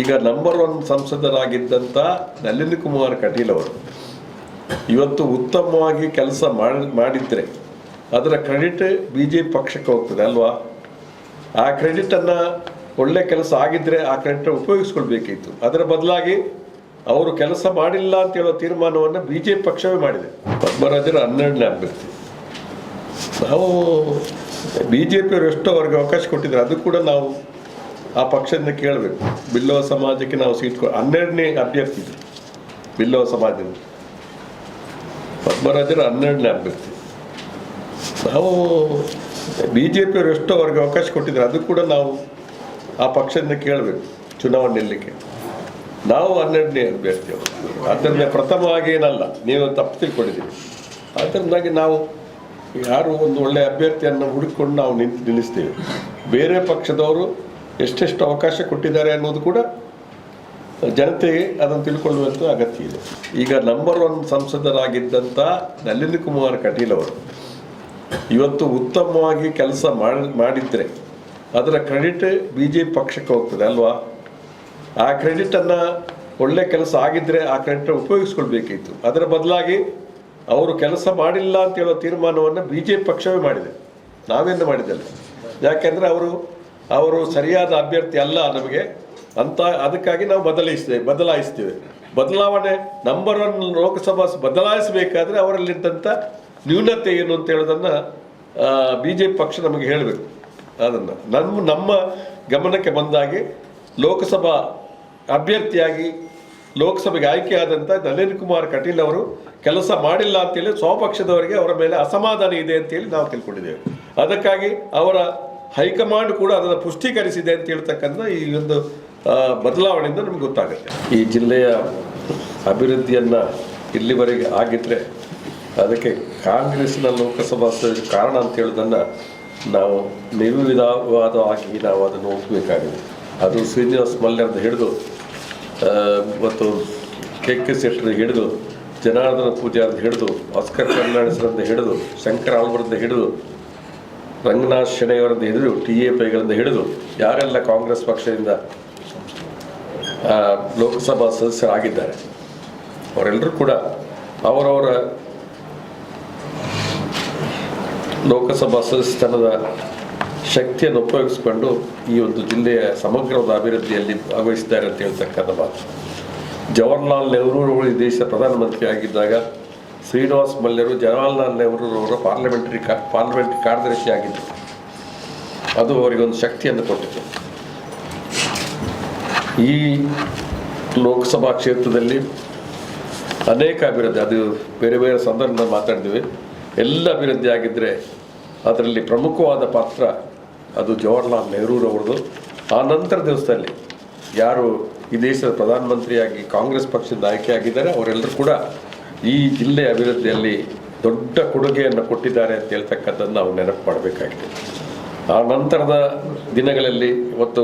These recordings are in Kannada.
ಈಗ ನಂಬರ್ ಒನ್ ಸಂಸದರಾಗಿದ್ದಂಥ ನಳಿನ್ ಕುಮಾರ್ ಕಟೀಲ್ ಅವರು ಇವತ್ತು ಉತ್ತಮವಾಗಿ ಕೆಲಸ ಮಾಡಿ, ಮಾಡಿದ್ರೆ ಅದರ ಕ್ರೆಡಿಟ್ ಬಿ ಜೆ ಪಿ ಪಕ್ಷಕ್ಕೆ ಹೋಗ್ತದೆ ಅಲ್ವಾ? ಆ ಕ್ರೆಡಿಟನ್ನು ಒಳ್ಳೆ ಕೆಲಸ ಆಗಿದ್ದರೆ ಆ ಕ್ರೆಡಿಟ್ ಉಪಯೋಗಿಸ್ಕೊಳ್ಬೇಕಿತ್ತು ಅದರ ಬದಲಾಗಿ ಅವರು ಕೆಲಸ ಮಾಡಿಲ್ಲ ಅಂತ ಹೇಳೋ ತೀರ್ಮಾನವನ್ನು ಬಿ ಜೆ ಪಿ ಪಕ್ಷವೇ ಮಾಡಿದೆ. ಪದ್ಮರಾಜರ ಹನ್ನೆರಡನೇ ಅಭ್ಯರ್ಥಿ. ನಾವು ಬಿ ಜೆ ಪಿಯವರು ಎಷ್ಟೋ ಅವ್ರಿಗೆ ಅವಕಾಶ ಕೊಟ್ಟಿದ್ದಾರೆ. ಅದು ಕೂಡ ನಾವು ಆ ಪಕ್ಷದಿಂದ ಕೇಳಬೇಕು. ಬಿಲ್ಲವ ಸಮಾಜಕ್ಕೆ ನಾವು ಸೀಟ್ ಕೊ ಹನ್ನೆರಡನೇ ಅಭ್ಯರ್ಥಿ ಬಿಲ್ಲೋ ಸಮಾಜದಿಂದ ಪದ್ಮರಾಜರು ಹನ್ನೆರಡನೇ ಅಭ್ಯರ್ಥಿ. ನಾವು ಬಿ ಜೆ ಪಿಯವರು ಎಷ್ಟೋ ಅವ್ರಿಗೆ ಅವಕಾಶ ಕೊಟ್ಟಿದ್ದಾರೆ. ಅದು ಕೂಡ ನಾವು ಆ ಪಕ್ಷದಿಂದ ಕೇಳಬೇಕು. ಚುನಾವಣೆ ನಿಲ್ಲಕ್ಕೆ. ನಾವು ಹನ್ನೆರಡನೇ ಅಭ್ಯರ್ಥಿ ಅದರಿಂದ ಪ್ರಥಮವಾಗಿ ಏನಲ್ಲ ನೀವು ತಪ್ಪು ತಿಳ್ಕೊಂಡಿದ್ದೀವಿ ಅದರಿಂದಾಗಿ ನಾವು ಯಾರು ಒಂದು ಒಳ್ಳೆಯ ಅಭ್ಯರ್ಥಿಯನ್ನು ಹುಡುಕೊಂಡು ನಾವು ನಿಂತು ನಿಲ್ಲಿಸ್ತೇವೆ. ಬೇರೆ ಪಕ್ಷದವರು ಎಷ್ಟೆಷ್ಟು ಅವಕಾಶ ಕೊಟ್ಟಿದ್ದಾರೆ ಅನ್ನೋದು ಕೂಡ ಜನತೆಗೆ ಅದನ್ನು ತಿಳ್ಕೊಳ್ಳುವಂಥ ಅಗತ್ಯ ಇದೆ. ಈಗ ನಂಬರ್ ಒನ್ ಸಂಸದರಾಗಿದ್ದಂಥ ನಳಿನ್ ಕುಮಾರ್ ಕಟೀಲ್ ಅವರು ಇವತ್ತು ಉತ್ತಮವಾಗಿ ಕೆಲಸ ಮಾಡಿ, ಮಾಡಿದ್ರೆ ಅದರ ಕ್ರೆಡಿಟ್ ಬಿ ಜೆ ಪಿ ಪಕ್ಷಕ್ಕೆ ಹೋಗ್ತದೆ ಅಲ್ವಾ? ಆ ಕ್ರೆಡಿಟನ್ನು ಒಳ್ಳೆ ಕೆಲಸ ಆಗಿದ್ದರೆ ಆ ಕ್ರೆಡಿಟ್ ಉಪಯೋಗಿಸ್ಕೊಳ್ಬೇಕಿತ್ತು. ಅದರ ಬದಲಾಗಿ ಅವರು ಕೆಲಸ ಮಾಡಿಲ್ಲ ಅಂತ ಹೇಳೋ ತೀರ್ಮಾನವನ್ನು ಬಿ ಜೆ ಪಕ್ಷವೇ ಮಾಡಿದೆ. ನಾವೇನು ಮಾಡಿದ್ದಲ್ಲ? ಯಾಕೆಂದರೆ ಅವರು ಅವರು ಸರಿಯಾದ ಅಭ್ಯರ್ಥಿ ಅಲ್ಲ ನಮಗೆ ಅಂತ ಅದಕ್ಕಾಗಿ ನಾವು ಬದಲಾಯಿಸ್ತೇವೆ ಬದಲಾಯಿಸ್ತೇವೆ. ಬದಲಾವಣೆ ನಂಬರ್ ಒನ್ ಲೋಕಸಭಾ ಬದಲಾಯಿಸಬೇಕಾದ್ರೆ ಅವರಲ್ಲಿದ್ದಂಥ ನ್ಯೂನತೆ ಏನು ಅಂತ ಹೇಳೋದನ್ನು ಬಿ ಜೆ ಪಿ ಪಕ್ಷ ನಮಗೆ ಹೇಳಬೇಕು. ಅದನ್ನು. ನಮ್ಮ ನಮ್ಮ ಗಮನಕ್ಕೆ ಬಂದಾಗೆ ಲೋಕಸಭಾ ಅಭ್ಯರ್ಥಿಯಾಗಿ ಲೋಕಸಭೆಗೆ ಆಯ್ಕೆಯಾದಂಥ ನಳಿನ್ ಕುಮಾರ್ ಕಟೀಲ್ ಅವರು ಕೆಲಸ ಮಾಡಿಲ್ಲ ಅಂತೇಳಿ ಸ್ವಪಕ್ಷದವರಿಗೆ ಅವರ ಮೇಲೆ ಅಸಮಾಧಾನ ಇದೆ ಅಂತೇಳಿ ನಾವು ತಿಳ್ಕೊಂಡಿದ್ದೇವೆ. ಅದಕ್ಕಾಗಿ ಅವರ ಹೈಕಮಾಂಡ್ ಕೂಡ ಅದನ್ನು ಪುಷ್ಟೀಕರಿಸಿದೆ ಅಂತ ಹೇಳ್ತಕ್ಕಂಥ ಈ ಒಂದು ಬದಲಾವಣೆಯಿಂದ ನಮ್ಗೆ ಗೊತ್ತಾಗುತ್ತೆ. ಈ ಜಿಲ್ಲೆಯ ಅಭಿವೃದ್ಧಿಯನ್ನು ಇಲ್ಲಿವರೆಗೆ ಆಗಿದ್ರೆ ಅದಕ್ಕೆ ಕಾಂಗ್ರೆಸ್ನ ಲೋಕಸಭಾ ಸದಸ್ಯ ಕಾರಣ ಅಂತ ಹೇಳೋದನ್ನು ನಾವು ನಿರ್ವಿವಾದವಾಗಿ ನಾವು ಅದನ್ನು ಒಪ್ಪಬೇಕಾಗಿದೆ. ಅದು ಶ್ರೀನಿವಾಸ್ ಅಂತ ಹಿಡಿದು ಮತ್ತು ಕೆ ಕೆ ಶೆಟ್ಟರ್ ಹಿಡಿದು, ಜನಾರ್ದನ ಪೂಜಾರ್ದು ಹಿಡಿದು, ಆಸ್ಕರ್ ಕರ್ನಾಡಿಸರಿಂದ ಹಿಡಿದು, ಶಂಕರ ಅಂತ ಹಿಡಿದು ರಂಗನಾಥ್ ಶೆಣೆಯವರಿಂದ ಹಿಡಿದು ಟಿ ಎ ಪೈಗಳಿಂದ ಹಿಡಿದು ಯಾರೆಲ್ಲ ಕಾಂಗ್ರೆಸ್ ಪಕ್ಷದಿಂದ ಲೋಕಸಭಾ ಸದಸ್ಯರಾಗಿದ್ದಾರೆ, ಅವರೆಲ್ಲರೂ ಕೂಡ ಅವರವರ ಲೋಕಸಭಾ ಸದಸ್ಯತನದ ಶಕ್ತಿಯನ್ನು ಉಪಯೋಗಿಸಿಕೊಂಡು ಈ ಒಂದು ಜಿಲ್ಲೆಯ ಸಮಗ್ರವಾದ ಅಭಿವೃದ್ಧಿಯಲ್ಲಿ ಭಾಗವಹಿಸಿದ್ದಾರೆ ಅಂತ ಹೇಳ್ತಕ್ಕಂಥ ಮಾತು. ಜವಾಹರ್ಲಾಲ್ ನೆಹರೂರವರು ಈ ದೇಶದ ಪ್ರಧಾನಮಂತ್ರಿ ಆಗಿದ್ದಾಗ ಶ್ರೀನಿವಾಸ್ ಮಲ್ಯರು ಜವಾಹರ್ಲಾಲ್ ನೆಹರೂರವರ ಪಾರ್ಲಿಮೆಂಟರಿ ಕಾ ಕಾರ್ಯದರ್ಶಿ ಆಗಿದ್ದರು ಅದು ಅವರಿಗೊಂದು ಶಕ್ತಿಯನ್ನು ಕೊಟ್ಟಿತು. ಈ ಲೋಕಸಭಾ ಕ್ಷೇತ್ರದಲ್ಲಿ ಅನೇಕ ಅಭಿವೃದ್ಧಿ, ಅದು ಬೇರೆ ಬೇರೆ ಸಂದರ್ಭದಲ್ಲಿ ಮಾತಾಡಿದ್ವಿ ಎಲ್ಲ ಅಭಿವೃದ್ಧಿ ಆಗಿದ್ದರೆ ಅದರಲ್ಲಿ ಪ್ರಮುಖವಾದ ಪಾತ್ರ ಅದು ಜವಾಹರ್ಲಾಲ್ ನೆಹರೂರವ್ರದ್ದು. ಆ ನಂತರ ದಿವಸದಲ್ಲಿ ಯಾರು ಈ ದೇಶದ ಪ್ರಧಾನಮಂತ್ರಿಯಾಗಿ ಕಾಂಗ್ರೆಸ್ ಪಕ್ಷದಿಂದ ಆಯ್ಕೆಯಾಗಿದ್ದಾರೆ ಅವರೆಲ್ಲರೂ ಕೂಡ ಈ ಜಿಲ್ಲೆ ಅಭಿವೃದ್ಧಿಯಲ್ಲಿ ದೊಡ್ಡ ಕೊಡುಗೆಯನ್ನು ಕೊಟ್ಟಿದ್ದಾರೆ ಅಂತ ಹೇಳ್ತಕ್ಕಂಥದ್ದು ನಾವು ನೆನಪು ಮಾಡಬೇಕಾಗಿದೆ. ಆ ನಂತರದ ದಿನಗಳಲ್ಲಿ ಇವತ್ತು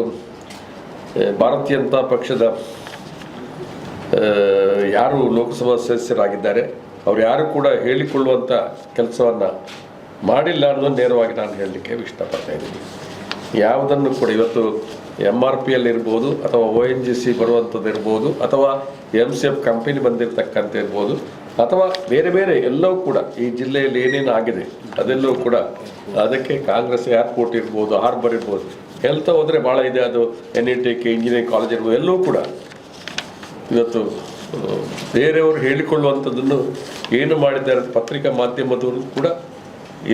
ಭಾರತೀಯ ಜನತಾ ಪಕ್ಷದ ಯಾರು ಲೋಕಸಭಾ ಸದಸ್ಯರಾಗಿದ್ದಾರೆ, ಅವ್ರು ಯಾರು ಕೂಡ ಹೇಳಿಕೊಳ್ಳುವಂಥ ಕೆಲಸವನ್ನು ಮಾಡಿಲ್ಲ ಅನ್ನೋದು ನೇರವಾಗಿ ನಾನು ಹೇಳಲಿಕ್ಕೆ ಇಷ್ಟಪಡ್ತಾ ಇದ್ದೀನಿ. ಯಾವುದನ್ನು ಕೂಡ ಇವತ್ತು ಎಂ ಆರ್ ಪಿ ಎಲ್ ಇರ್ಬೋದು, ಅಥವಾ ಒ ಎನ್ ಜಿ ಸಿ ಬರುವಂಥದ್ದು ಇರ್ಬೋದು, ಅಥವಾ ಎಂ ಸಿ ಎಫ್ ಕಂಪನಿ ಬಂದಿರತಕ್ಕಂಥ ಇರ್ಬೋದು ಅಥವಾ ಬೇರೆ ಬೇರೆ ಎಲ್ಲವೂ ಕೂಡ ಈ ಜಿಲ್ಲೆಯಲ್ಲಿ ಏನೇನು ಆಗಿದೆ ಅದೆಲ್ಲವೂ ಕೂಡ ಅದಕ್ಕೆ ಕಾಂಗ್ರೆಸ್ ಏರ್ಪೋರ್ಟ್ ಇರ್ಬೋದು, ಹಾರ್ಬರ್ ಇರ್ಬೋದು ಹೇಳ್ತಾ ಹೋದರೆ ಭಾಳ ಇದೆ. ಅದು N E T K engineering college ಇರ್ಬೋದು, ಎಲ್ಲವೂ ಕೂಡ ಇವತ್ತು ಬೇರೆಯವರು ಹೇಳಿಕೊಳ್ಳುವಂಥದ್ದನ್ನು ಏನು ಮಾಡಿದ್ದಾರೆ ಪತ್ರಿಕಾ ಮಾಧ್ಯಮದವರು ಕೂಡ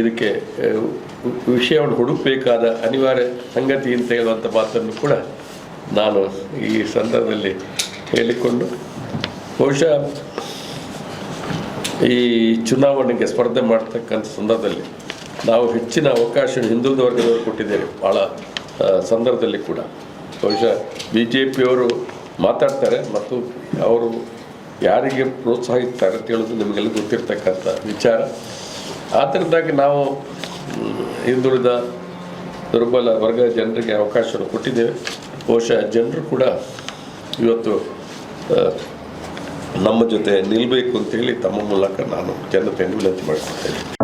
ಇದಕ್ಕೆ ವಿಷಯವನ್ನು ಹುಡುಕಬೇಕಾದ ಅನಿವಾರ್ಯ ಸಂಗತಿ ಅಂತ ಹೇಳುವಂಥ ಮಾತನ್ನು ಕೂಡ ನಾನು ಈ ಸಂದರ್ಭದಲ್ಲಿ ಹೇಳಿಕೊಂಡು ಬಹುಶಃ ಈ ಚುನಾವಣೆಗೆ ಸ್ಪರ್ಧೆ ಮಾಡ್ತಕ್ಕಂಥ ಸಂದರ್ಭದಲ್ಲಿ ನಾವು ಹೆಚ್ಚಿನ ಅವಕಾಶ ಹಿಂದುಳಿದ ವರ್ಗದವರು ಕೊಟ್ಟಿದ್ದೇವೆ. ಭಾಳ ಆ, ಸಂದರ್ಭದಲ್ಲಿ ಕೂಡ. ಬಹುಶಃ ಬಿ ಜೆ ಪಿಯವರು ಮಾತಾಡ್ತಾರೆ ಮತ್ತು ಅವರು ಯಾರಿಗೆ ಪ್ರೋತ್ಸಾಹಿಸ್ತಾರೆ ಅಂತ ಹೇಳೋದು ನಿಮಗೆಲ್ಲ ಗೊತ್ತಿರ್ತಕ್ಕಂಥ ವಿಚಾರ. ಆದ್ದರಿಂದಾಗಿ ನಾವು ಹಿಂದುಳಿದ ದುರ್ಬಲ ವರ್ಗದ ಜನರಿಗೆ ಅವಕಾಶವನ್ನು ಕೊಟ್ಟಿದ್ದೇವೆ. ಬಹುಶಃ ಜನರು ಕೂಡ ಇವತ್ತು ಆ, ನಮ್ಮ ಜೊತೆ ನಿಲ್ಲಬೇಕು ಅಂತೇಳಿ ತಮ್ಮ ಮೂಲಕ ನಾನು ಜನತೆಯನ್ನು ವಿನಂತಿ ಮಾಡ್ಕೊಳ್ತೇನೆ.